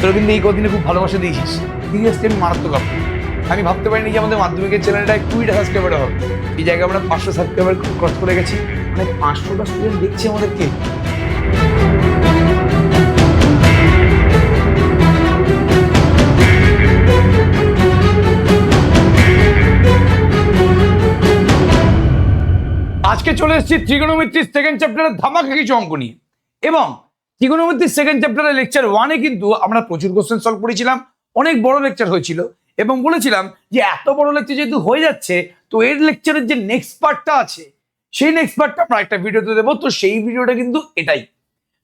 তোরা কিন্তু এই কদিনে খুব ভালোবাসা দিয়েছিস। সিরিয়াসলি আমি মারাত্মক আপনি। আমি ভাবতে পারিনি যে আমাদের মাধ্যমিকের চ্যানেলটা কুড়িটা সাবস্ক্রাইবার হবে। এই জায়গায় আমরা পাঁচশো সাবস্ক্রাইবার ক্রস করে গেছি। মানে পাঁচশোটা স্টুডেন্ট দেখছে আমাদেরকে। আজকে চলে এসেছি ত্রিগোণমিত্রির সেকেন্ড চ্যাপ্টারের ধামাকা কিছু অঙ্ক নিয়ে। এবং ত্রিগোণমিত্রির সেকেন্ড চ্যাপ্টারের লেকচার ওয়ানে কিন্তু আমরা প্রচুর কোশ্চেন সলভ করেছিলাম। অনেক বড় লেকচার হয়েছিল এবং বলেছিলাম যে এত বড় লেকচার যেহেতু হয়ে যাচ্ছে, তো এর লেকচারের যে নেক্সট পার্টটা আছে, সেই নেক্সট পার্টটা আমরা একটা ভিডিওতে দেবো। তো সেই ভিডিওটা কিন্তু এটাই।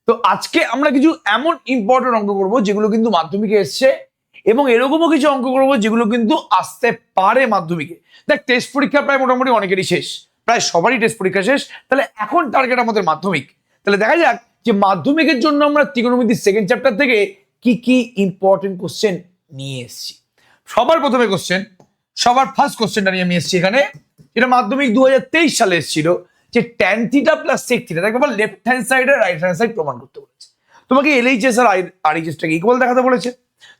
তো আজকে আমরা কিছু এমন ইম্পর্টেন্ট অঙ্ক করব যেগুলো কিন্তু মাধ্যমিকে এসছে এবং এরকমও কিছু অঙ্ক করব যেগুলো কিন্তু আসতে পারে মাধ্যমিকে। দেখ টেস্ট পরীক্ষা প্রায় মোটামুটি অনেকেরই শেষ। প্রায় সবারই টেস্ট পরীক্ষা শেষ। তাহলে এখন টার্গেট আমাদের মাধ্যমিক। তাহলে দেখা যাক যে মাধ্যমিকের জন্য আমরা ত্রিকোণমিতির সেকেন্ড চ্যাপ্টার থেকে কি কি ইম্পর্টেন্ট কোশ্চেন নিয়ে এসেছি। সবার প্রথমে কোশ্চেন সবার ফার্স্ট কোশ্চেনটা নিয়ে আমি এসেছি এখানে। এটা মাধ্যমিক দুহাজার তেইশ সালে এসেছিল, যে tan theta plus sec theta দেখো লেফট হ্যান্ড সাইড আর রাইট হ্যান্ড সাইড প্রমাণ করতে বলেছে। তোমাকে এলএইচএস আর আরএইচএসটাকে ইকুয়াল দেখাতে বলেছে।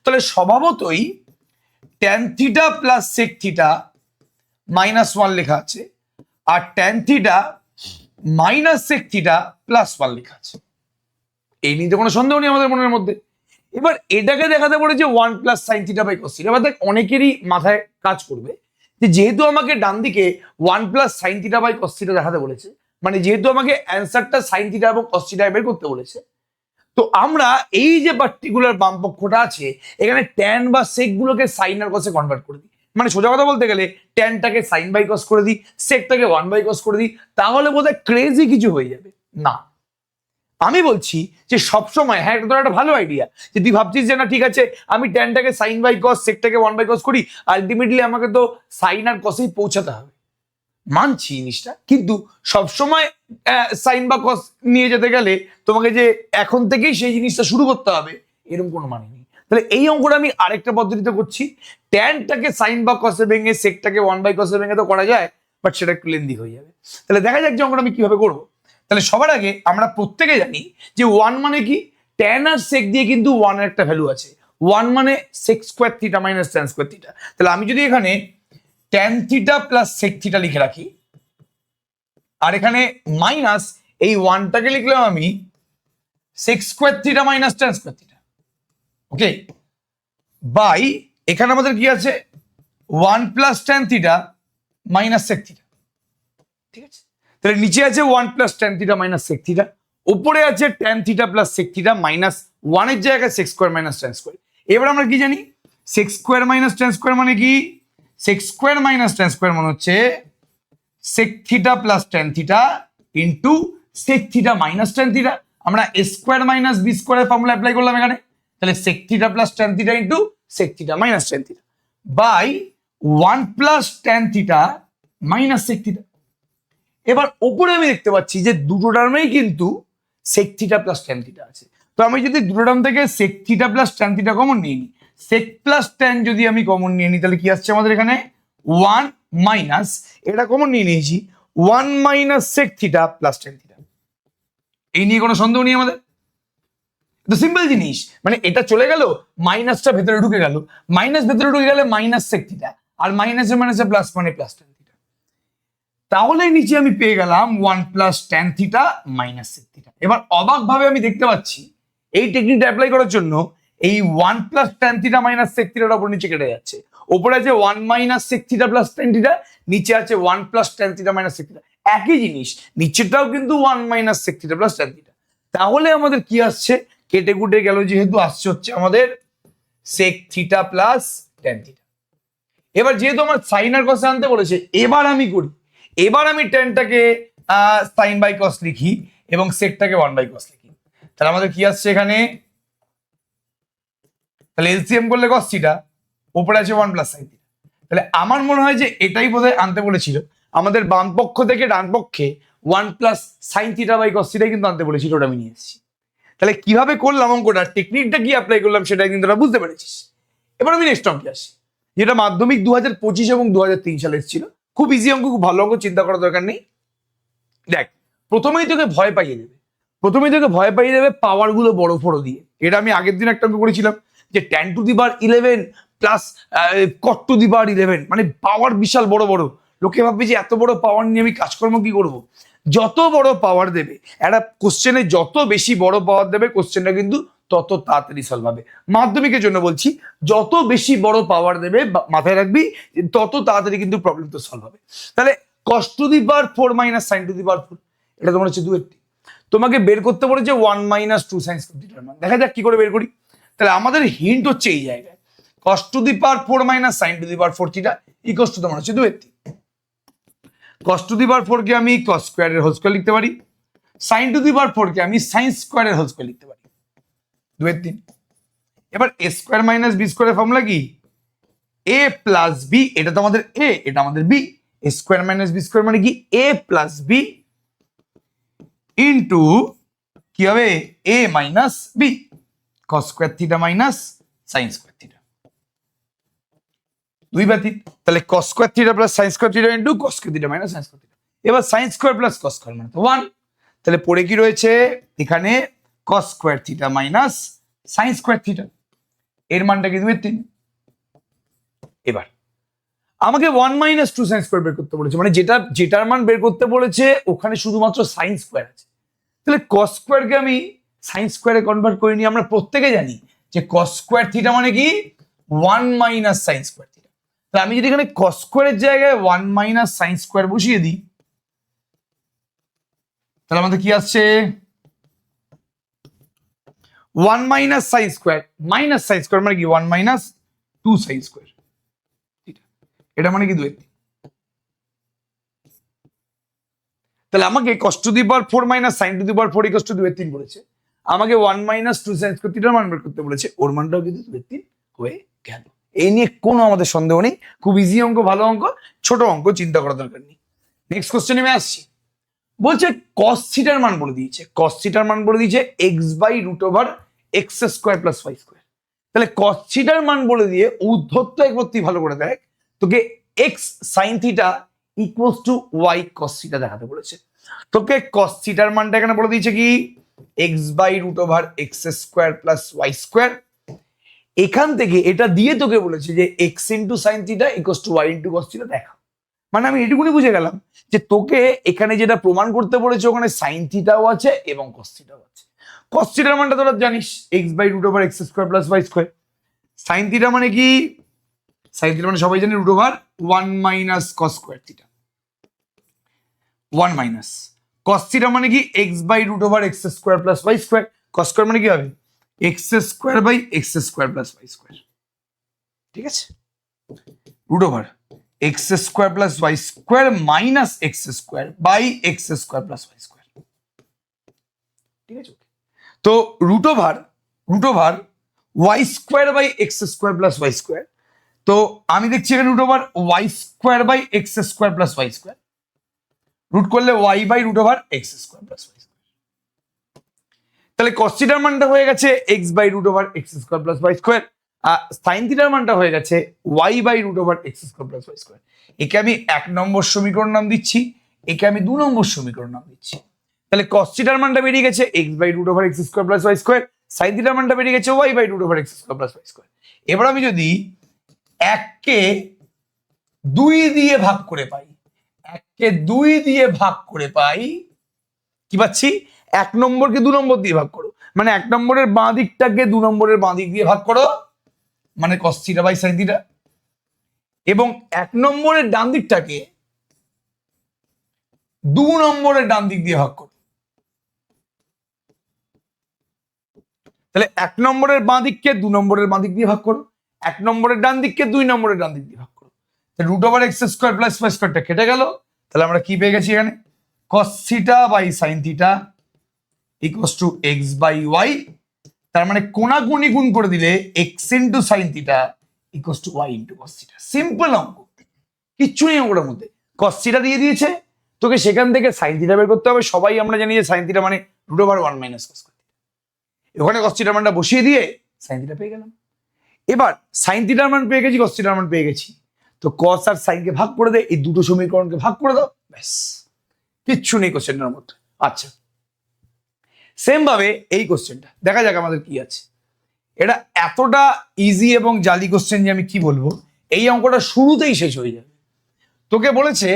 তাহলে স্বভাবতই tan theta plus sec theta minus one লেখা আছে, আর tan theta minus sec theta plus one লেখা আছে। এই নিয়ে তো কোনো সন্দেহ নেই আমাদের মনের মধ্যে। এবার এটাকে দেখাতে পারে যে one plus sine theta by cos এবার দেখ, অনেকেরই মাথায় কাজ করবে যে যেহেতু আমাকে ডান দিকে one plus sine theta by cos দেখাতে বলেছে মানে যেহেতু আমাকে অ্যান্সারটা সাইন থিটা এবং কস বের করতে বলেছে, তো আমরা এই যে পার্টিকুলার বাম পক্ষটা আছে, এখানে ট্যান বা সেক গুলোকে সাইন আর কসে কনভার্ট করে দিই। মানে সোজা কথা বলতে গেলে ট্যানটাকে সাইন বাই কস করে দিই সেকটাকে ওয়ান বাই কস করে দিই, তাহলে বোধহয় ক্রেজি কিছু হয়ে যাবে। না আমি বলছি যে সবসময় হ্যাঁ এটা তোর একটা ভালো আইডিয়া যে তুই ভাবছিস যে না, ঠিক আছে, আমি ট্যানটাকে সাইন বাই কস সেকটাকে ওয়ান বাই কস করি আলটিমেটলি আমাকে তো সাইন আর কসেই পৌঁছাতে হবে। মানছি জিনিসটা, কিন্তু সবসময় সাইন বা কস নিয়ে যেতে গেলে তোমাকে যে এখন থেকেই সেই জিনিসটা শুরু করতে হবে এরকম কোনো মানে নেই। তাহলে এই অঙ্কটা আমি আরেকটা পদ্ধতিতে করছি। ট্যানটাকে সাইন বা কসে ভেঙে সেকটাকে ওয়ান বাই কসে ভেঙে তো করা যায় বাট সেটা একটু লেন্দি হয়ে যাবে। তাহলে দেখা যাক যে অঙ্কটা আমি কীভাবে করব। তাহলে সবার আগে আমরা প্রত্যেকে জানি যে ওয়ান মানে কি? ট্যান আর সেক দিয়ে কিন্তু ওয়ানের একটা ভ্যালু আছে। ওয়ান মানে sec square theta minus tan square theta তাহলে আমি যদি এখানে tan theta plus sec theta লিখে রাখি, আর এখানে মাইনাস এই ওয়ানটাকে লিখলাম আমি sec square theta minus tan square theta okay by এখানে আমাদের কি আছে? One plus tan theta minus sec theta ঠিক আছে? তাহলে নিচে আছে one plus tan theta minus sec theta উপরে আছে tan theta plus sec theta minus ওয়ানের জায়গায় sec square minus tan square এবার আমরা কি জানি? Sec square minus tan square মানে কি? Sec square minus tan square মানে হচ্ছে sec theta plus tan theta into sec theta minus tan theta আমরা এ স্কোয়ার মাইনাস বি স্কোয়ারের ফর্মুলা অ্যাপ্লাই করলাম এখানে। তাহলে sec theta plus tan theta into sec theta minus tan theta by one plus tan theta minus sec theta এবার ওপরে আমি দেখতে পাচ্ছি যে দুটো টার্মেই কিন্তু sec theta plus tan theta আছে। তো আমি যদি দুটো টার্ম থেকে sec theta plus tan theta common নিয়ে নিই সেক প্লাস ট্যান যদি আমি কমন নিয়ে নিই, তাহলে কি আসছে আমাদের এখানে? ওয়ান মাইনাস এটা কমন নিয়ে নিয়েছি one minus sec theta plus tan theta এই নিয়ে কোনো সন্দেহ নেই আমাদের? তো সিম্পল জিনিস। মানে এটা চলে গেল মাইনাসটা ভেতরে ঢুকে গেল। মাইনাস ভেতরে ঢুকে গেলে মাইনাস সেক থিটা আর মাইনাসে মাইনাসে প্লাস মানে প্লাস ট্যান তাহলে নিচে আমি পেয়ে গেলাম one plus tan theta minus sec theta এবার অবাক ভাবে আমি দেখতে পাচ্ছি, এই টেকনিকটা অ্যাপ্লাই করার জন্য এই one plus tan theta minus sec থিটার ওপর নিচে কেটে যাচ্ছে। ওপরে আছে one minus sec theta plus tan theta নিচে আছে one plus tan theta minus sec theta একই জিনিস, নিচেরটাও কিন্তু one minus sec theta plus tan theta তাহলে আমাদের কি আসছে? কেটে কুটে গেল যেহেতু, আসছে হচ্ছে আমাদের sec theta plus tan theta এবার যেহেতু আমার সাইন আর কস আনতে বলেছে, এবার আমি করি। এবার আমি টেনটাকে সাইন বাই কস লিখি এবং সেকটাকে ওয়ান বাই কস লিখি। তাহলে আমাদের কি আসছে এখানে? তাহলে এলসিএম করলে কস থিটা উপরে আছে ওয়ান প্লাস সাইন থিটা তাহলে আমার মনে হয় যে এটাই বোধহয় আনতে বলেছিল। আমাদের বাম পক্ষ থেকে ডান পক্ষে one plus sine theta by cos থিটাই কিন্তু আনতে বলেছিল, ওটা আমি নিয়ে এসেছি। তাহলে কীভাবে করলাম অঙ্কটা টেকনিকটা কি অ্যাপ্লাই করলাম সেটা কিন্তু তোরা বুঝতে পেরেছিস। এবার আমি নেক্সট অঙ্কে আসি। যেটা মাধ্যমিক দু হাজার পঁচিশ এবং দু হাজার তিন সালে ছিল। খুব ইজি অঙ্ক, খুব ভালো অঙ্ক, চিন্তা করার দরকার নেই। দেখ, প্রথমেই তোকে ভয় পাইয়ে দেবে। প্রথমেই তোকে ভয় পাইয়ে দেবে পাওয়ারগুলো বড় ফড়ো দিয়ে। এটা আমি আগের দিন একটা অঙ্ক করেছিলাম যে tan to the power eleven plus cot to the power eleven মানে পাওয়ার বিশাল বড় বড়। লোকে ভাববে যে এত বড় পাওয়ার নিয়ে আমি কাজকর্ম কি করব? যত বড় পাওয়ার দেবে, একটা কোশ্চেনে যত বেশি বড় পাওয়ার দেবে কোশ্চেনটা কিন্তু তত তাড়াতাড়ি সলভ হবে। মাধ্যমিকের জন্য বলছি, যত বেশি বড় পাওয়ার দেবে মাথায় রাখবি, তত তাড়াতাড়ি কিন্তু প্রবলেম তো সলভ হবে। তাহলে cos to the power four minus sine to the power four এটা তোমার হচ্ছে দু একটি তোমাকে বের করতে বলেছে ওয়ান মাইনাস টু সাইন্স দেখা যাক কি করে বের করি। তাহলে আমাদের হিন্ট হচ্ছে এই জায়গায়। Cos to the power four minus sine to the power four theta equals to তোমার হচ্ছে দু একটি কস টু দি পার ফোরকে আমি কস স্কোয়ারের হোল স্কোয়ার লিখতে পারি। সাইন টু দি পার ফোরকে আমি সাইন স্কোয়ারের হোল স্কোয়ার লিখতে পারি। দুয়ের তিন। এবার এ স্কোয়ার মাইনাস বি স্কোয়ারের ফর্মুলা কি? এ প্লাস বি এটা তো আমাদের এ এটা আমাদের B A square minus B square মানে কি? এ প্লাস বি ইন্টু কি হবে? A minus B cos square theta minus sine square theta দুই বাতিল তাহলে cos square theta plus sine square theta into cos square theta minus sine square theta এবার sine square plus cos square মানে one তাহলে পড়ে কি রয়েছে? এখানে cos square theta minus sine square theta এর মানটা কি দুই তিন? এবার, আমাকে one minus two sine square বের করতে বলেছে মানে যেটা, যেটার মান বের করতে বলেছে, ওখানে শুধুমাত্র সাইন স্কোয়ার আছে। তাহলে কস স্কোয়ারকে আমি সাইন স্কোয়ারে কনভার্ট করে নিই আমরা প্রত্যেকে জানি যে কস স্কোয়ার থিটা মানে কি? One minus sine square theta তাহলে আমি যদি এখানে কস স্কোয়ারের জায়গায় ওয়ান মাইনাস সাইন স্কোয়ার বসিয়ে দিই, তাহলে আমাদের কি আসছে? One minus sine square minus sine square মানে কি? One minus two sine square এটা মানে কি দুই তাহলে আমাকে cos to the power four minus sine to four দুয়ের বলেছে। আমাকে one minus two sine square থিটার মান বের করতে বলেছে। ওর মানটাও কিন্তু দুয়ের হয়ে গেল। এই নিয়ে কোনো আমাদের সন্দেহ নেই। খুব ইজি অঙ্ক, ভালো অঙ্ক, ছোট অঙ্ক, চিন্তা করার দরকার নেই। নেক্সট কোশ্চেনে আমি আসছি। বলছে কস থিটার মান বলে দিয়েছে। কস থিটার মান বলে দিয়েছে x by root over x square plus y square তাহলে কস মান বলে দিয়ে উদ্ধত্ত একবার তুই ভালো করে দেখ, তোকে x sine theta equals to y cos theta দেখাতে বলেছে। তোকে কস থিটার মানটা এখানে বলে দিয়েছে কি? X by root over x square plus y square এখান থেকে এটা দিয়ে তোকে বলেছে যে x into sine theta equals to y into cos theta দেখা মানে আমি এটুকুনি বুঝে গেলাম যে তোকে এখানে যেটা প্রমাণ করতে বলেছে ওখানে সাইন থিটাও আছে এবং কস থিটাও আছে। কস থিটার মানটা তোরা জানিস x by root over x square plus y square sine theta মানে কি? সাইন থিটা মানে সবাই জানি root over one minus cos square theta one minus cos theta মানে কি? X by root over x square plus y square cos square মানে কি হবে? X square by x square plus y square ঠিক আছে? Root over x square plus y square minus x square by x square plus y square ঠিক আছে? তো root over root over y square by x square plus y square তো আমি দেখছি এখানে root over y square by x square plus y square root করলে y by root over x square plus y square তাহলে কস্টিটার মানটা হয়ে গেছে x by root over x square plus y square sine থিটার মানটা হয়ে গেছে y by root over x square plus y square একে আমি এক নম্বর সমীকরণ নাম দিচ্ছি, একে আমি দু নম্বর সমীকরণ নাম দিচ্ছি। তাহলে কস্টিটার মানটা বেরিয়ে গেছে x by root over x square plus y square sine থিটার মানটা বেরিয়ে গেছে y by root over x square plus y square এবার আমি যদি এককে দুই দিয়ে ভাগ করে পাই, এককে দুই দিয়ে ভাগ করে পাই, কি পাচ্ছি? এক নম্বরকে দু নম্বর দিয়ে ভাগ করো। মানে এক নম্বরের বাঁ দিকটাকে দু নম্বরের বাঁ দিক দিয়ে ভাগ করো। মানে cos theta by sine theta এবং এক নম্বরের ডান দিকটাকে দু নম্বরের ডান দিক দিয়ে ভাগ করো। তাহলে এক নম্বরের বাঁ দিককে দু নম্বরের বাঁ দিক দিয়ে ভাগ করো, এক নম্বরের ডান দিককে দুই নম্বরের ডান দিক দিয়ে ভাগ করো। Root over x square plus y স্কোয়ারটা কেটে গেল, তাহলে আমরা কি পেয়ে গেছি এখানে? Cos theta by sine theta equals to x by y তার মানে কোনাকুনি গুণ করে দিলে x into sine theta equals to y into cos theta simple অঙ্ক। কিচ্ছু নেই অঙ্কটার মধ্যে। কস থিটা দিয়ে দিয়েছে। তোকে সেখান থেকে সাইন থিটা বের করতে হবে। সবাই আমরা জানি যে সাইন থিটা মানে root over one minus cos ওখানে কস থিটার মানটা বসিয়ে দিয়ে সাইন থিটা পেয়ে গেলাম। এবার সাইন থিটার মান পেয়ে গেছি কস থিটার মান পেয়ে গেছি। তো কস আর সাইনকে ভাগ করে দে, এই দুটো সমীকরণকে ভাগ করে দাও। ব্যাস। কিচ্ছু নেই কোশ্চেনটার মধ্যে। আচ্ছা। সেম ভাবে এই কোশ্চেনটা দেখা যাক আমাদের কি আছে। এটা এতটা ইজি এবং জালি কোশ্চেন যে আমি কি বলব? এই অঙ্কটা শুরুতেই শেষ হয়ে যাবে। তোকে বলেছে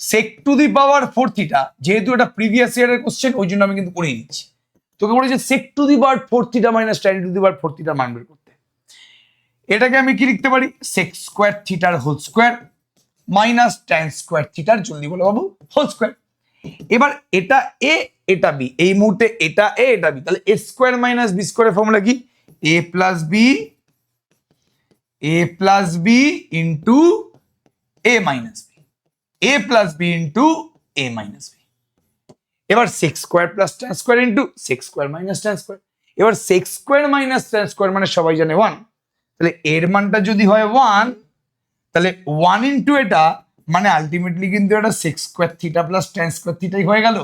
sec to the power four theta যেহেতু এটা প্রিভিয়াস ইয়ারের কোশ্চেন ওই জন্য আমি কিন্তু করে নিচ্ছি। তোকে বলেছে sec to the power four theta minus tan to the power four theta মান বের করতে। এটাকে আমি কি লিখতে পারি? সেক স্কোয়ার থিটার whole square minus tan square থিটার জলদি বলো বাবু হোল স্কোয়ার এবার এটা এ এটা বি এই মুহূর্তে এটা এ এটা বি তাহলে এ স্কোয়ার মাইনাস বি স্কোয়ারের ফর্মুলা কি? A plus B A plus B into A minus B A plus B into A minus B এবার sec square plus tan square into sec square minus tan square এবার sec square minus tan square মানে সবাই জানে one তাহলে এর মানটা যদি হয় ওয়ান তাহলে ওয়ান ইন্টু এটা মানে আলটিমেটলি কিন্তু এটা sec square theta plus tan square থিটাই হয়ে গেল।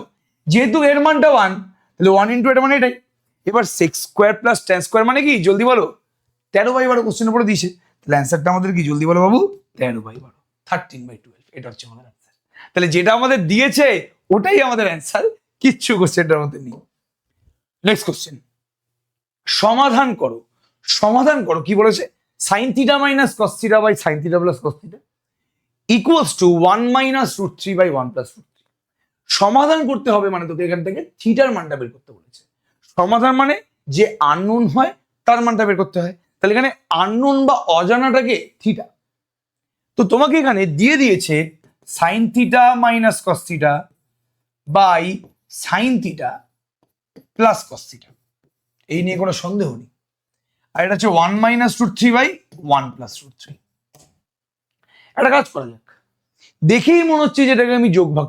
যেহেতু এর মানটা ওয়ান তাহলে ওয়ান ইন্টু এটা মানে এটাই। এবার sec square plus tan square মানে কি? জলদি বলো। তেরো বাই বারো কোশ্চেন উপরে দিয়েছে। তাহলে অ্যান্সারটা আমাদের কি? জলদি বলো বাবু। তেরো বাই বারো। থার্টিন বাই টুয়েলভ এটা হচ্ছে আমাদের অ্যান্সার তাহলে যেটা আমাদের দিয়েছে, ওটাই আমাদের অ্যান্সার কিচ্ছু কোশ্চেনটার মধ্যে নেই। নেক্সট কোশ্চেন সমাধান করো। সমাধান করো, কি বলেছে? Sine theta minus cos theta by sine theta plus cos theta equals to one minus root three by one plus root সমাধান করতে হবে মানে তোকে এখান থেকে থিটার মানটা বের করতে বলেছে। সমাধান মানে যে আননোন হয়, তার মানটা বের করতে হয়। তাহলে এখানে আননোন বা অজানাটাকে থিটা তো তোমাকে এখানে দিয়ে দিয়েছে sine theta minus cos theta by sine theta plus cos theta এই নিয়ে কোনো সন্দেহ নেই। আর এটা হচ্ছে one minus root three by one plus root three একটা কাজ করা যাক। দেখেই মনে হচ্ছে যে এটাকে আমি যোগ ভাগ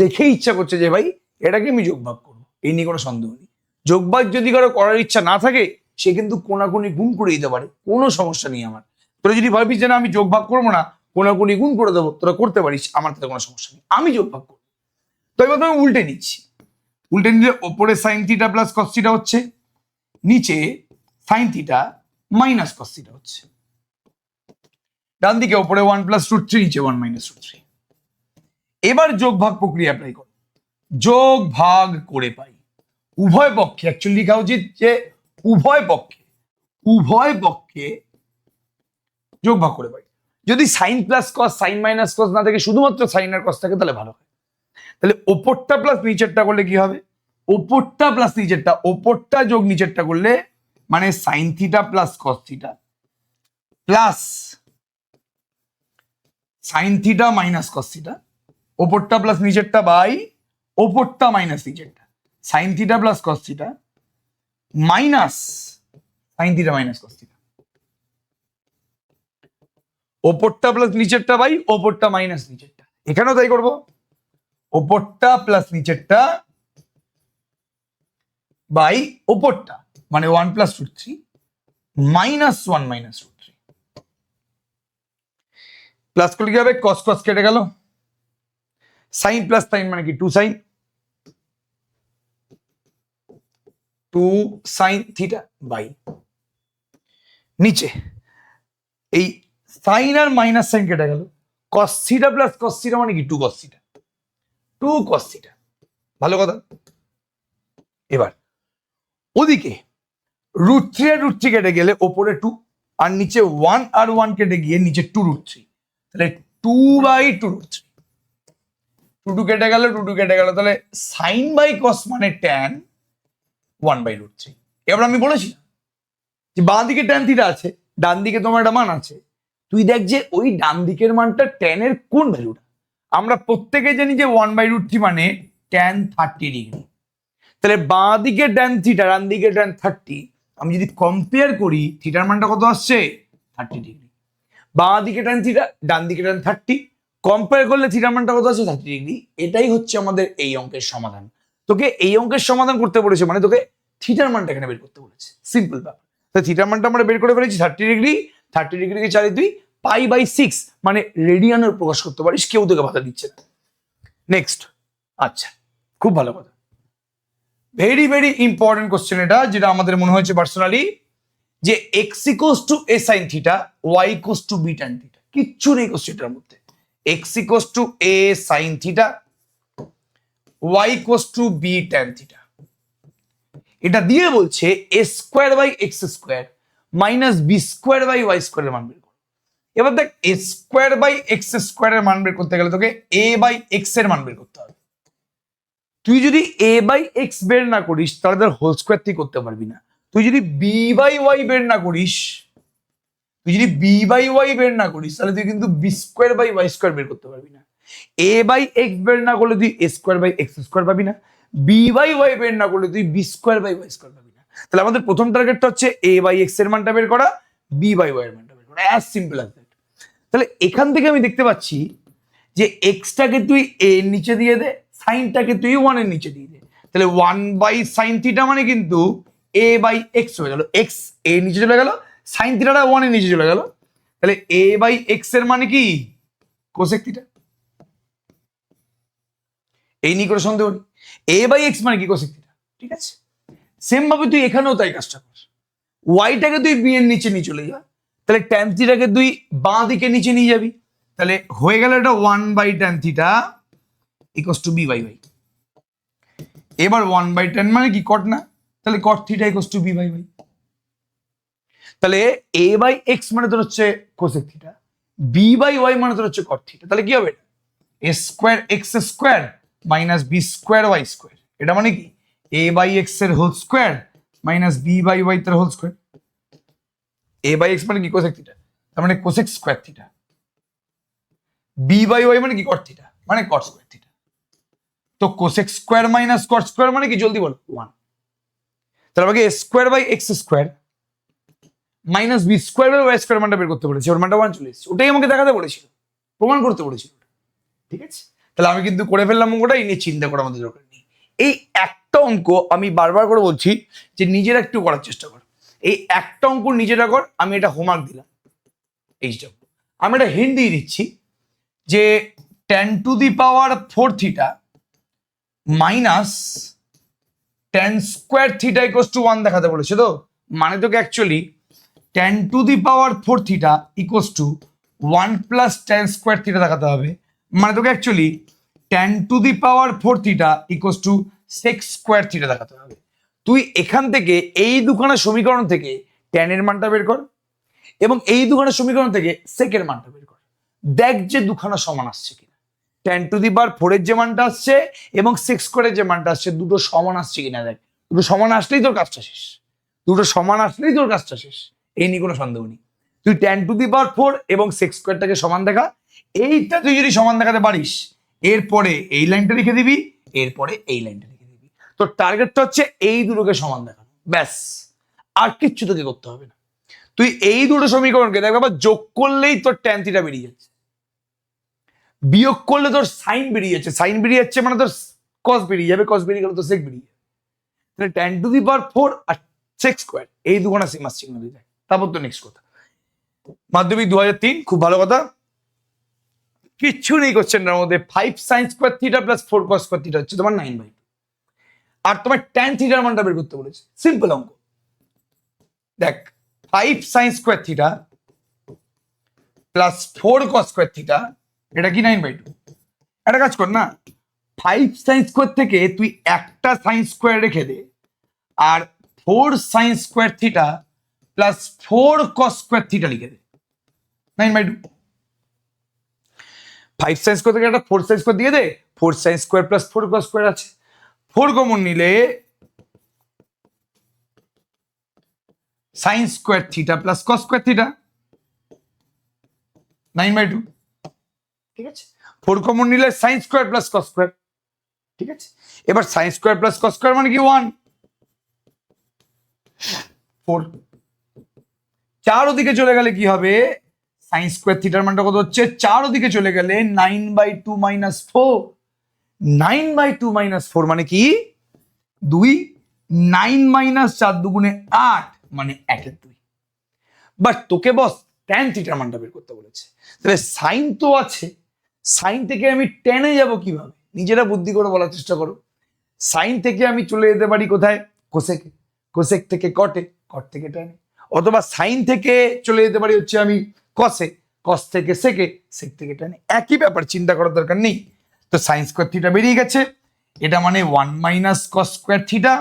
দেখেই ইচ্ছা করছে যে ভাই এটাকে আমি যোগ ভাগ করব। এই নিয়ে কোনো সন্দেহ নেই। যোগ ভাগ যদি কারও করার ইচ্ছা না থাকে, সে কিন্তু কোনাকুনি গুণ করে দিতে পারে। কোনো সমস্যা নেই আমার। তোরা যদি ভাবিস যে না, আমি যোগ ভাগ করব না, কোনাকুনি গুণ করে দেবো, তোরা করতে পারিস, আমার তাতে কোনো সমস্যা নেই। আমি যোগ ভাগ করব। তো এবার আমি উল্টে নিচ্ছি। উল্টে নিলে ওপরে sine theta plus cos theta হচ্ছে, নিচে sine theta minus cos theta হচ্ছে। ডান দিকে ওপরে ওয়ান প্লাস রুট থ্রি নিচে ওয়ান মাইনাস রুট থ্রি এবার যোগ ভাগ প্রক্রিয়া অ্যাপ্লাই করো। যোগ ভাগ করে পাই। উভয় পক্ষে অ্যাকচুয়ালি লেখা উচিত যে উভয় পক্ষে উভয় পক্ষে যোগ ভাগ করে পাই। যদি sine plus cos sine minus cos না থাকে, শুধুমাত্র সাইন আর কস থাকে, তাহলে ভালো হয়। তাহলে ওপরটা প্লাস নিচেরটা করলে কি হবে? ওপরটা প্লাস নিচেরটা, ওপরটা যোগ নিচেরটা করলে মানে sine theta plus cos theta plus sine theta minus cos theta ওপরটা প্লাস নিচেরটা বাই ওপরটা মাইনাস নিচেরটা। Sine theta plus cos theta minus sine theta minus cos theta ওপরটা প্লাস নিচেরটা বাই ওপরটা মাইনাস নিচেরটা। এখানেও তাই করব। ওপরটা প্লাস নিচেরটা বাই ওপরটা মানে one plus root three minus one minus root three plus করলে কি হবে? কস কস কেটে গেল। সাইন প্লাস সাইন মানে কি? Two sine. Two sine theta by. নিচে। এই সাইন আর মাইনাস সাইন কেটে গেল। Cos theta plus cos theta মানে কি? Two cos theta. Two cos theta. ভালো কথা? এবার, ওদিকে রুট থ্রি আর রুট থ্রি কেটে গেলে ওপরে টু, আর নিচে ওয়ান আর ওয়ান কেটে গিয়ে নিচে টু রুট থ্রি তাহলে two by two root three two two কেটে গেল টু টু কেটে গেল। তাহলে সাইন বাই কস মানে tan one by root three এবার আমি বলেছি যে বাঁ দিকে ট্যান থিটা আছে ডান দিকে তোমার একটা মান আছে। তুই দেখ যে ওই ডান দিকের মানটা ট্যানের কোন ভ্যালুটা আমরা প্রত্যেকে জানি যে ওয়ান বাই রুট থ্রি মানে ট্যান থার্টি ডিগ্রি তাহলে বাঁ দিকে ট্যান থিটা ডান দিকে ট্যান থার্টি আমি যদি কম্পেয়ার করি থিটার মানটা কত আসছে? থার্টি ডিগ্রি বাঁ দিকে ট্যান থিটা ডান দিকে ট্যান থার্টি কম্পেয়ার করলে থিটার মানটা কত আসছে থার্টি ডিগ্রি এটাই হচ্ছে আমাদের এই অঙ্কের সমাধান। তোকে এই অঙ্কের সমাধান করতে বলেছে মানে তোকে থিটার মানটা এখানে বের করতে বলেছে। সিম্পল ব্যাপার। তো থিটার মানটা আমরা বের করে ফেলেছি থার্টি ডিগ্রি থার্টি ডিগ্রিকে চালিয়ে তুই পাই বাই সিক্স মানে রেডিয়ানের প্রকাশ করতে পারিস, কেউ তোকে বাধা দিচ্ছে না। নেক্সট আচ্ছা খুব ভালো কথা। ভেরি ভেরি ইম্পর্টেন্ট কোশ্চেন এটা, যেটা আমাদের মনে হয়েছে পার্সোনালি যে x equals to A sine theta y equals to B tan theta কিচ্ছু নেই কোশ্চেনটার মধ্যে। X equals to A sine theta y equals to B tan theta এটা দিয়ে বলছে A square by x square minus B square by y স্কোয়ারের মান বের করো। এবার দেখ এ স্কোয়ার বাই এক্স স্কোয়ারের মান বের করতে গেলে তোকে এ বাই এক্সের মান বের করতে হবে। তুই যদি এ বাই এক্স বের না করিস, তাহলে তোর হোল স্কোয়ার তুই করতে পারবি না। তুই যদি বি বাই ওয়াই বের না করিস তুই যদি বি বাই ওয়াই বের না করিস, তাহলে তুই কিন্তু B square by y square বের করতে পারবি না। এ বাই এক্স বের না করলে তুই A square by x square পাবি না। বি বাই ওয়াই বের না করলে তুই B square by y square পাবি না। তাহলে আমাদের প্রথম টার্গেটটা হচ্ছে এ বাই এক্সের মানটা বের করা বি বাই ওয়াই এর মানটা বের করা অ্যাজ সিম্পল অ্যাজ দ্যাট তাহলে এখান থেকে আমি দেখতে পাচ্ছি যে এক্সটাকে তুই এ এর নিচে দিয়ে দে সাইনটাকে তুই ওয়ানের নিচে দিয়ে দে। তাহলে ওয়ান বাই সাইন থিটা মানে কিন্তু এ বাই এক্স হয়ে গেল। এক্স এ নিচে চলে গেল সাইন থিটাটা ওয়ানের নিচে চলে গেল। তাহলে এ বাই এক্সের মানে কি? কোসেক থিটা এই নিয়ে করে সন্দেহ নেই। এ বাই এক্স মানে কি কোসেক থিটা ঠিক আছে? সেম ভাবে তুই এখানেও তাই কাজটা কর। ওয়াইটাকে তুই বি এর নিচে নিয়ে চলে যা। তাহলে ট্যান থিটাকে তুই বাঁ দিকে নিচে নিয়ে যাবি। তাহলে হয়ে গেল এটা one by tan theta equals to B by y এবার ওয়ান বাই টেন মানে কি? কট না। তাহলে cot theta equals to B by y তাহলে এ বাই এক্স মানে তোর হচ্ছে cosec theta B by y মানে তোর হচ্ছে কট থিটা তাহলে কি হবে? A square x square minus B square y square এটা মানে কি? এ বাই এক্সের whole square minus B by y তার whole square A by x মানে কি? কোসেক থিটা তার মানে cosec square theta B by y মানে কি? কট থিটা মানে কট স্কোয়ার থিটা তো cosec square minus cot square মানে কি? জলদি বল। ওয়ান তাহলে আমাকে square by x square minus B square y square মানটা বের করতে বলেছে, ওর মানটা ওয়ান চলে এসেছে ওটাই আমাকে দেখাতে বলেছিল, প্রমাণ করতে বলেছিল। ঠিক আছে? তাহলে আমি কিন্তু করে ফেললাম অঙ্কটা, এই নিয়ে চিন্তা করা আমাদের দরকার নেই। এই একটা অঙ্ক আমি বারবার করে বলছি যে নিজেরা একটু করার চেষ্টা কর। এই একটা অঙ্ক নিজেরা কর, আমি এটা হোমওয়ার্ক দিলাম। এইচটা আমি এটা হিন্ট দিয়ে দিচ্ছি যে tan to the power four theta minus tan square theta equals to one দেখাতে বলেছে তো? মানে তোকে actually tan to the power four theta equals to one plus tan square theta দেখাতে হবে। মানে তোকে actually tan to the power four theta equals to sec square theta দেখাতে হবে। তুই এখান থেকে এই দুখানা সমীকরণ থেকে টেনের মানটা বের কর এবং এই দুখানা সমীকরণ থেকে সেকের মানটা বের কর। দেখ যে দুখানা সমান আসছে কিনা। টেন টু দি পাওয়ার ফোরের যে মানটা আসছে এবং সিক্স স্কোয়ারের যে মানটা আসছে, দুটো সমান আসছে কিনা দেখ। দুটো সমান আসলেই তোর কাজটা শেষ। দুটো সমান আসলেই তোর কাজটা শেষ। এই নিয়ে কোনো সন্দেহ নেই। তুই tan to the power four এবং সিক্স স্কোয়ারটাকে সমান দেখা। এইটা তুই যদি সমান দেখাতে পারিস, এরপরে এই লাইনটা লিখে দিবি, এরপরে এই লাইনটা লিখে দিবি। তোর টার্গেটটা হচ্ছে এই দুটোকে সমান দেখানো ব্যাস। আর কিচ্ছু তোকে করতে হবে না। তুই এই দুটো সমীকরণকে দেখ বাবা, যোগ করলেই তোর ট্যান থিটা বেরিয়ে যাচ্ছে। বিয়োগ করলে তোর সাইন বেরিয়ে যাচ্ছে। সাইন বেরিয়ে যাচ্ছে মানে তোর কস বেরিয়ে যাবে। কস বেরিয়ে গেলে তোর সেক বেরিয়ে যাবে। Tan to the power four R sec square এই দুখানা সেম আসছে চিহ্ন দেয় তারপর তো নেক্সট কথা। মাধ্যমিক দু খুব ভালো কথা। কিচ্ছু নেই কোশ্চেনটার মধ্যে। Five sine square theta plus four cos square theta হচ্ছে তোমার নাইন বাই আর তোমার ট্যান থিটার মানটা বের করতে বলেছে। সিম্পল অঙ্ক। দেখ five sine square theta plus four cos square theta এটা কি নাইন বাই টু একটা কাজ কর না। ফাইভ সাইন স্কোয়ার থেকে তুই একটা সাইন স্কোয়ার রেখে দে। আর four sine square theta plus four cos square theta লিখে দে। Nine by two five sine square থেকে একটা ফোর সাইন স্কোয়ার দিয়ে দে। Four sine square plus four cos square আছে। ফোর কমন নিলে sine square theta plus cos square theta nine by two ঠিক আছে? Four common নিলে sine square plus cos square ঠিক আছে? এবার sine square plus cos square মানে কি? ওয়ান ফোর চার ওদিকে চলে গেলে কি হবে? সাইন স্কোয়ার থিটার মানটা কত হচ্ছে? চার ওদিকে চলে গেলে nine by two minus four nine by two minus four মানে কি? দুই। নাইন মাইনাস চার দুগুণে আট মানে একের দুই। বাট তোকে বস ট্যান থিটার মানটা বের করতে বলেছে। তাহলে সাইন তো আছে। সাইন থেকে আমি টেনে যাব কীভাবে? নিজেরা বুদ্ধি করে বলার চেষ্টা করো। সাইন থেকে আমি চলে যেতে পারি কোথায়? কোসেকে কোসেক থেকে কটে কট থেকে টেনে অথবা সাইন থেকে চলে যেতে পারি হচ্ছে আমি কসে কস থেকে সেকে সেক থেকে টেনে একই ব্যাপার, চিন্তা করার দরকার নেই। তো সাইন স্কোয়ার থিটা বেরিয়ে গেছে। এটা মানে one minus cos square theta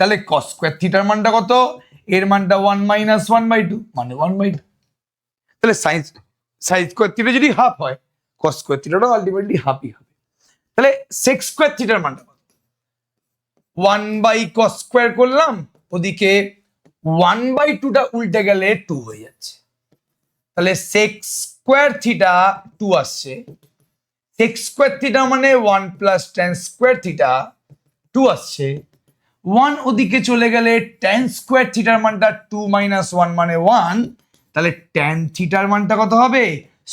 তাহলে কস স্কোয়ার থিটার মানটা কত? এর মানটা one minus one by two মানে ওয়ান বাই টু তাহলে সাইন্স সাইন স্কোয়ার থিটা যদি হাফ হয় কস স্কোয়ার থিটাটাও আলটিমেটলি হাফই হবে। তাহলে সেক্স স্কোয়ার থিটার মানটা কত? ওয়ান বাই কস স্কোয়ার করলাম, ওদিকে ওয়ান বাই টুটা উল্টে গেলে টু হয়ে যাচ্ছে। তাহলে সেক্স স্কোয়ার থিটা টু আসছে। সেক্স স্কোয়ার থিটা মানে one plus tan square theta two আসছে। ওয়ান ওদিকে চলে গেলে টেন স্কোয়ার থিটার মানটা টু মাইনাস ওয়ান মানে ওয়ান তাহলে টেন থিটার মানটা কত হবে?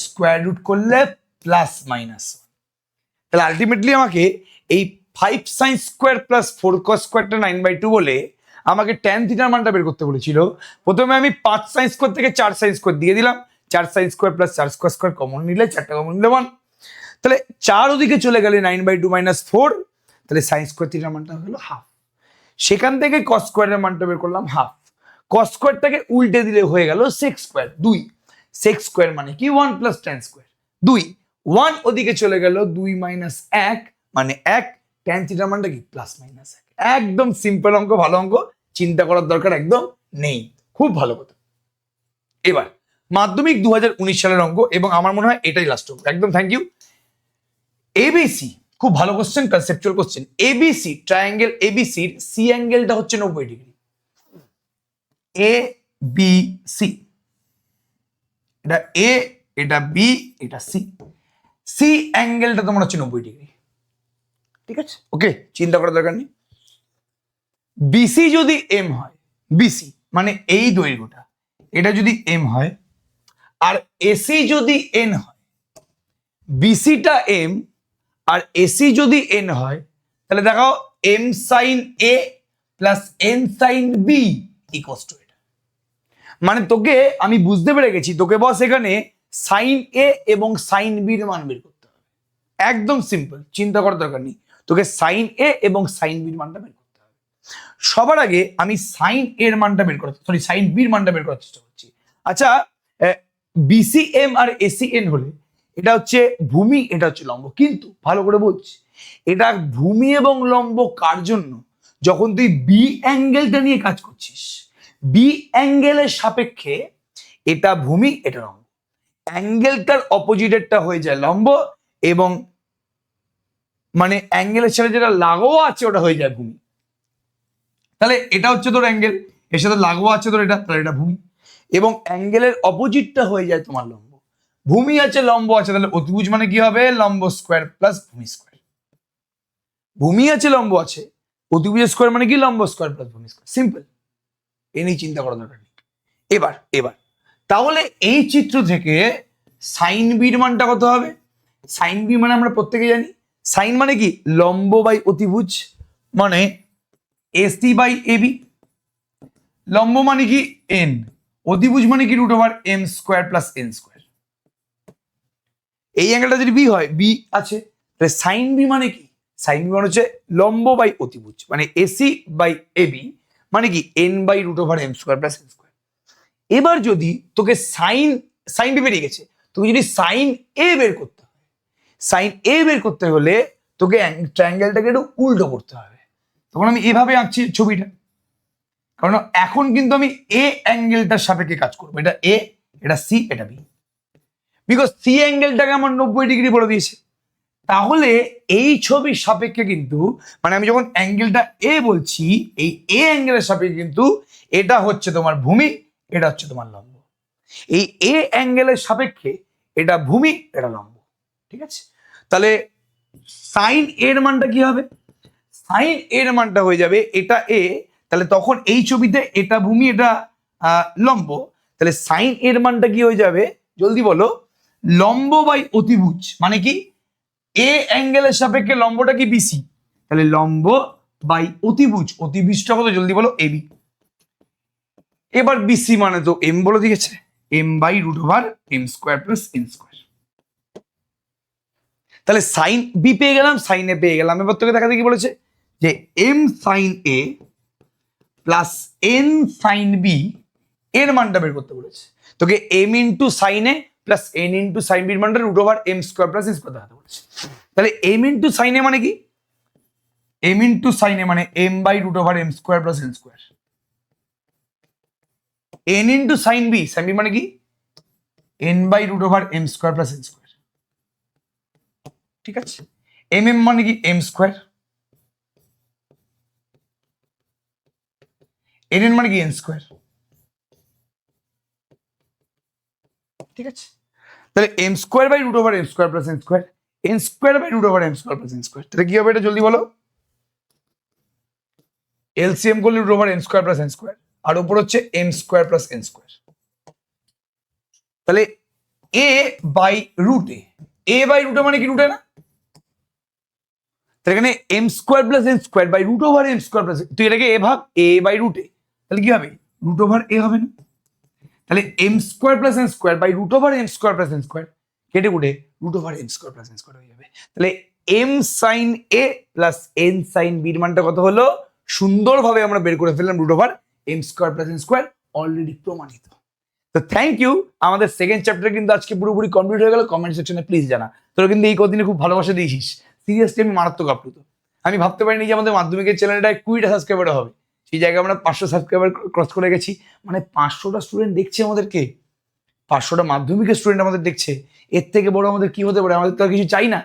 স্কোয়ার রুট করলে প্লাস মাইনাস তাহলে আলটিমেটলি আমাকে এই five sine square plus four cos স্কোয়ারটা নাইন বাই টু বলে আমাকে টেন থিটার মানটা বের করতে বলেছিল। প্রথমে আমি পাঁচ সাইন স্কোয়ার থেকে চার সাইন স্কোয়ার দিয়ে দিলাম। চার সাইন স্কোয়ার প্লাস চার স্কোয়ার স্কোয়ার কমন নিলে চারটা কমন নিলে ওয়ান তাহলে চার ওদিকে চলে গেলে nine by two minus four তাহলে সাইন স্কোয়ার থিটার মানটা হলো হাফ সেখান থেকে কস স্কোয়ারের মানটা বের করলাম হাফ কস স্কোয়ারটাকে উল্টে দিলে হয়ে গেল সেক্স স্কোয়ার দুই। সেক্স স্কোয়ার মানে কি? ওয়ান প্লাস টেন স্কোয়ার দুই। ওয়ান ওদিকে চলে গেল দুই মাইনাস এক মানে এক। ট্যান থিটার মানটা কি? প্লাস মাইনাস এক। একদম সিম্পল অঙ্ক ভালো অঙ্ক চিন্তা করার দরকার একদম নেই। খুব ভালো কথা। এবার মাধ্যমিক দু হাজার উনিশ সালের অঙ্ক এবং আমার মনে হয় এটাই লাস্ট অঙ্ক। একদম থ্যাংক ইউ এবিসি খুব ভালো question conceptual question ABC triangle এবিসির C অ্যাঙ্গেলটা হচ্ছে নব্বই ডিগ্রি এ বি সি এটা এ এটা বি এটা সি সি অ্যাঙ্গেলটা তোমার হচ্ছে নব্বই ডিগ্রি ঠিক আছে। ওকে চিন্তা করার দরকার নেই। বিসি যদি এম হয় বিসি মানে এই দৈর্ঘ্যটা, এটা যদি এম হয়, আর এসি যদি এন হয় বিসিটা এম আর এসি যদি এন হয়, তাহলে দেখাও M sine A plus N sine B equals two এটা। মানে তোকে, আমি বুঝতে পেরে গেছি, তোকে বস এখানে সাইন এ এবং সাইন বির মান বের করতে হবে। একদম সিম্পল চিন্তা করার দরকার নেই। তোকে সাইন এ এবং সাইন বির মানটা বের সবার আগে আমি সাইন এর মানটা বের করার সরি সাইন বির মানটা বের করার চেষ্টা করছি। আচ্ছা বিসিএম আর এসিএন হলে এটা হচ্ছে ভূমি, এটা হচ্ছে লম্ব। কিন্তু ভালো করে বলছি এটা ভূমি এবং লম্ব কার জন্য? যখন তুই বি অ্যাঙ্গেলটা নিয়ে কাজ করছিস বি অ্যাঙ্গেলের সাপেক্ষে এটা ভূমি, এটা লম্ব। অ্যাঙ্গেলটার অপোজিটেরটা হয়ে যায় লম্ব এবং মানে অ্যাঙ্গেলের সাথে যেটা লাগোয়া আছে, ওটা হয়ে যায় ভূমি। তাহলে এটা হচ্ছে তোর অ্যাঙ্গেল এর সাথে লাগোয়া আছে তোর এটা, তাহলে এটা ভূমি। এবং অ্যাঙ্গেলের অপোজিটটা হয়ে যায় তোমার লম্ব। ভূমি আছে, লম্ব আছে, তাহলে অতিভুজ মানে কি হবে? লম্ব স্কোয়ার প্লাস ভূমি স্কোয়ার ভূমি আছে, লম্ব আছে, অতিভুজ স্কোয়ার মানে কি? লম্ব স্কোয়ার প্লাস ভূমি স্কোয়ার সিম্পল এ নিয়ে চিন্তা করার দরকার নেই। এবার এবার। তাহলে এই চিত্র থেকে সাইন বির মানটা কত হবে? সাইন বি মানে আমরা প্রত্যেকে জানি। সাইন মানে কি? লম্ব বাই অতিভুজ মানে এসি বাই এবি লম্ব মানে কি এন অতিভুজ মানে কি root over M square plus N square এই অ্যাঙ্গেলটা যদি বি হয় বি আছে, তাহলে সাইন বি মানে কি? সাইন বি মানে হচ্ছে লম্ব বাই অতিভুজ মানে এসি বাই এবি মানে কি N by root over M square plus N square এবার যদি তোকে সাইন সাইন বি বেরিয়ে গেছে, তোকে যদি সাইন এ বের করতে হয় সাইন এ বের করতে হলে তোকে ট্রায়াঙ্গেলটাকে একটু উল্টো করতে হবে। তখন আমি এভাবে আঁকছি ছবিটা। কারণ এখন কিন্তু আমি এ অ্যাঙ্গেলটার সাপেক্ষে কাজ করব। এটা এ এটা সি এটা বি বিকজ সি অ্যাঙ্গেলটাকে আমার নব্বই ডিগ্রি বলে দিয়েছে। তাহলে এই ছবির সাপেক্ষে কিন্তু মানে আমি যখন অ্যাঙ্গেলটা এ বলছি, এই এ অ্যাঙ্গেলের সাপেক্ষে কিন্তু এটা হচ্ছে তোমার ভূমি, এটা হচ্ছে তোমার লম্ব। এই এ অ্যাঙ্গেলের সাপেক্ষে এটা ভূমি, এটা লম্ব। ঠিক আছে? তাহলে সাইন এর মানটা কি হবে? সাইন এর মানটা হয়ে যাবে এটা এ, তাহলে তখন এই ছবিতে এটা ভূমি, এটা লম্ব। তাহলে সাইন এর মানটা কি হয়ে যাবে? জলদি বলো। লম্ব বাই অতিভুজ মানে কি? এ অ্যাঙ্গেলের সাপেক্ষে লম্বটা কি বিসি? তাহলে লম্ব বাই অতিভুজ, অতিভুজটা কত? জলদি বলো এবি এবার বিসি মানে তো এম বলে দিয়েছে। M by root over M square plus N square. তাহলে সাইন বি পেয়ে গেলাম, সাইন পেয়ে গেলাম। এবার তোকে দেখাতে কি বলেছে? যে M sine A plus N sine B এর মানটা বের করতে বলেছে। তোকে M into sine A plus N into sine বির মানটা root over M square plus N square দেখাতে বলেছে। তাহলে এম ইন্টু সাইন এ মানে কি? এম ইন্টু সাইন এ মানে M by root over M square plus N square N into sine B sine B মানে কি? N by root over M square plus N square ঠিক আছে? M M মানে কি? M square N মানে কি? N square. ঠিক আছে? তাহলে M square by root over M square plus N square. N square by root over M square plus N square. তাহলে কি হবে এটা জলদি বলো? এলসিএম করলে root over M square plus N square. আর উপর হচ্ছে M square plus N square. তাহলে A by root A. A by রুটে মানে কি রুটে না? তাহলে এখানে M square plus N square by root over M square plus তুই এটাকে এ ভাগ এ বাই রুটে তাহলে কি হবে? রুট ওভার এ হবে না। তাহলে M square plus N square by root over M square plus N square কেটে কুটে root over M square plus N square হয়ে যাবে। তাহলে M sine A plus N sine বির মানটা কত হলো? সুন্দরভাবে আমরা বের করে ফেললাম root over M square plus N square already প্রমাণিত। তো থ্যাংক ইউ আমাদের সেকেন্ড চ্যাপ্টার কিন্তু আজকে পুরোপুরি কমপ্লিট হয়ে গেল। কমেন্ট সেকশনে প্লিজ জানা। তোরা কিন্তু এই কদিনে খুব ভালোবাসা দিয়েছিস। সিরিয়াসলি আমি মারাত্মক আপ্লুত। আমি ভাবতে পারিনি যে আমাদের মাধ্যমিকের চ্যানেলটা কুড়িটা সাবস্ক্রাইবার হবে। সেই জায়গায় আমরা পাঁচশো সাবস্ক্রাইবার ক্রস করে গেছি। মানে পাঁচশোটা স্টুডেন্ট দেখছে আমাদেরকে। পাঁচশোটা মাধ্যমিকের স্টুডেন্ট আমাদের দেখছে। এর থেকে বড় আমাদের কি হতে পারে? আমাদের তো আর কিছু চাই না।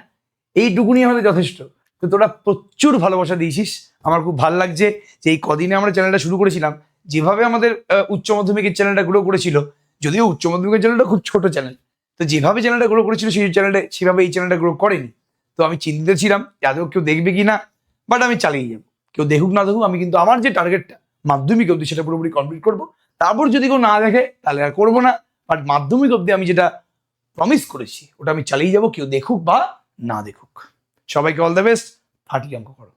এইটুকুনি আমাদের যথেষ্ট। তো তোরা প্রচুর ভালোবাসা দিয়েছিস। আমার খুব ভালো লাগছে যে এই কদিনে আমরা চ্যানেলটা শুরু করেছিলাম। যেভাবে আমাদের উচ্চ মাধ্যমিকের চ্যানেলটা গ্রো করেছিল, যদিও উচ্চ মাধ্যমিকের চ্যানেলটা খুব ছোট চ্যানেল তো যেভাবে চ্যানেলটা গ্রো করেছিল, সেই চ্যানেলটা সেভাবে এই চ্যানেলটা গ্রো করেনি। তো আমি চিন্তিত ছিলাম যে আদৌ কেউ দেখবে কি না বাট আমি চালিয়ে যাব। কেউ দেখুক না দেখুক, আমি কিন্তু আমার যে টার্গেটটা মাধ্যমিক অবধি সেটা পুরোপুরি কমপ্লিট করব। তারপর যদি কেউ না দেখে, তাহলে আর করব না। বাট মাধ্যমিক অবধি আমি যেটা প্রমিস করেছি, ওটা আমি চালিয়ে যাব, কেউ দেখুক বা না দেখুক। সবাইকে অল দ্য বেস্ট ফাটি অঙ্ক করো।